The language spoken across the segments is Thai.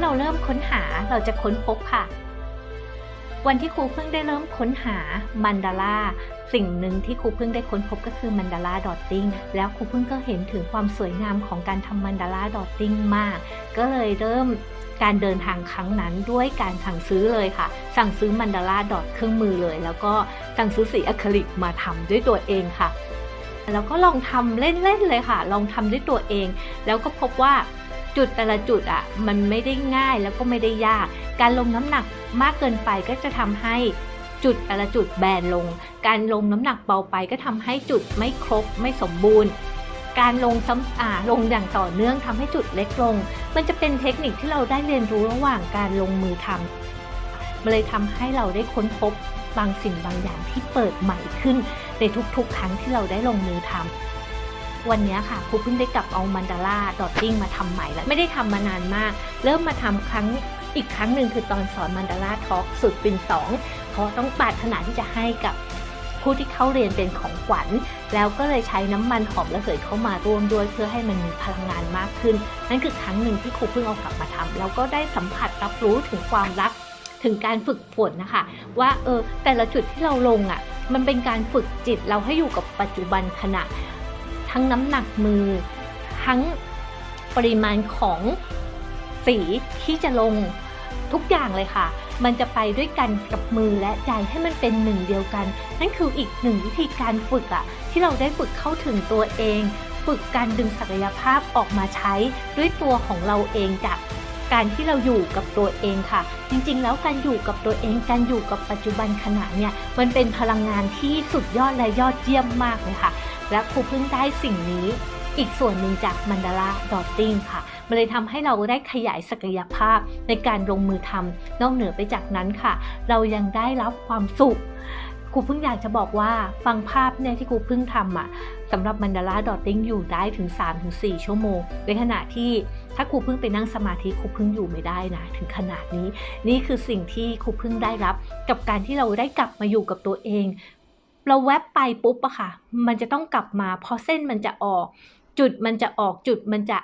อเราเริ่มค้นหาเราจะค้นพบค่ะ วันที่ครูเพิ่งได้เริ่มค้นหามันดาราสิ่งหนึ่งที่ครูเพิ่งได้ค้นพบก็คือมันดาราดอตติ้งแล้วครูเพิ่งก็เห็นถึงความสวยงามของการทำมันดาราดอตติ้งมาก ก็เลยเริ่มการเดินทางครั้งนั้นด้วยการสั่งซื้อเลยค่ะ สั่งซื้อมันดาราดอทเครื่องมือเลย แล้วก็สั่งซื้อสีอะคริลิกมาทำด้วยตัวเองค่ะ แล้วก็ลองทำเล่นๆเลยค่ะ ลองทำด้วยตัวเอง แล้วก็พบว่า จุดแต่ละจุดอะมันไม่ได้ง่ายแล้วก็ไม่ได้ยาก การลงน้ำหนักมากเกินไปก็จะทำให้จุดแต่ละจุดแบนลง การลงน้ำหนักเบาไปก็ทำให้จุดไม่ครบไม่สมบูรณ์ การลงซ้ำอ่าลงอย่างต่อเนื่องทำให้จุดเล็กลง มันจะเป็นเทคนิคที่เราได้เรียนรู้ระหว่างการลงมือทำมันเลยทำให้เราได้ค้นพบบางสิ่งบางอย่างที่เปิดใหม่ขึ้น ในทุกๆ ครั้งที่เราได้ลงมือทำ วันนี้ค่ะครูเพิ่งได้กลับเอามันดาร่าดอทติ้งมาทำใหม่แล้วไม่ได้ทำมานานมาก เริ่มมาทำครั้งอีกครั้งหนึ่งคือตอนสอนมันดาร่าทอล์กสุดปินสองเพราะต้องปารถนาที่จะให้กับผู้ที่เข้าเรียนเป็นของขวัญ แล้วก็เลยใช้น้ำมันหอมระเหยเข้ามาร่วมด้วยเพื่อให้มันมีพลังงานมากขึ้น นั่นคือครั้งหนึ่งที่ครูเพิ่งเอากลับมาทำแล้วก็ได้สัมผัสรับรู้ถึงความรักถึงการฝึกฝนนะคะ ว่าเออแต่ละจุดที่เราลงอะ่ะ มันเป็นการฝึกจิตเราให้อยู่กับปัจจุบันขณะ ทั้งน้ำหนักมือ ทั้งปริมาณของสีที่จะลงทุกอย่างเลยค่ะ มันจะไปด้วยกันกับมือและใจให้มันเป็นหนึ่งเดียวกัน นั่นคืออีกหนึ่งวิธีการฝึกอะที่เราได้ฝึกเข้าถึงตัวเอง ฝึกการดึงศักยภาพออกมาใช้ด้วยตัวของเราเองจากการที่เราอยู่กับตัวเองค่ะ จริงๆ แล้วการอยู่กับตัวเอง การอยู่กับปัจจุบันขณะเนี่ย มันเป็นพลังงานที่สุดยอดและยอดเยี่ยมมากเลยค่ะ และครูเพิ่งได้สิ่งนี้ อีกส่วนหนึ่งจากมันดาราดอตติ้งค่ะมันเลยทำให้เราได้ขยายศักยภาพในการลงมือทำนอกเหนือไปจากนั้นค่ะ เรายังได้รับความสุขครูเพิ่งอยากจะบอกว่าฟังภาพเนี่ยที่ครูเพิ่งทำอะสำหรับมันดาราดอตติ้งอยู่ได้ถึง 3-4 ชั่วโมง ในขณะที่ถ้าครูเพิ่งไปนั่งสมาธิครูเพิ่งอยู่ไม่ได้นะ ถึงขนาดนี้ นี่คือสิ่งที่ครูเพิ่งได้รับ กับการที่เราได้กลับมาอยู่กับตัวเอง เราแวบไปปุ๊บอะค่ะ มันจะต้องกลับมาเพราะเส้นมันจะออก จุดมันจะออกจุดมันจะ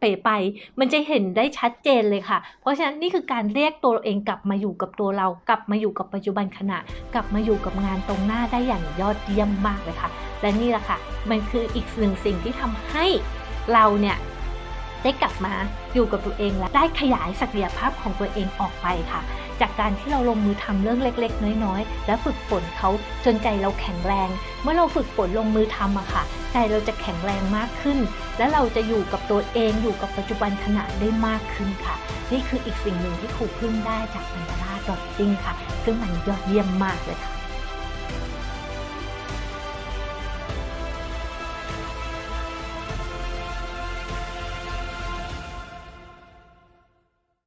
เป๋ไป มันจะเห็นได้ชัดเจนเลยค่ะ เพราะฉะนั้นนี่คือการเรียกตัวเองกลับมาอยู่กับตัวเรา กลับมาอยู่กับปัจจุบันขณะ กลับมาอยู่กับงานตรงหน้าได้อย่างยอดเยี่ยมมากเลยค่ะ และนี่แหละค่ะ มันคืออีกหนึ่งสิ่งที่ทำให้เราเนี่ยได้กลับมาอยู่กับตัวเองและได้ขยายศักยภาพของตัวเองออกไปค่ะ จากการที่เราลงมือทำเรื่องเล็ก ๆ น้อยๆ และฝึกฝนเขาจนใจเราแข็งแรง เมื่อเราฝึกฝนลงมือทำอะค่ะ ใจเราจะแข็งแรงมากขึ้น และเราจะอยู่กับตัวเองอยู่กับปัจจุบันขณะได้มากขึ้นค่ะ นี่คืออีกสิ่งหนึ่งที่ครูพึ่งได้จากมันดาราดอทติ้งค่ะ ซึ่งมันยอดเยี่ยมมากเลยค่ะ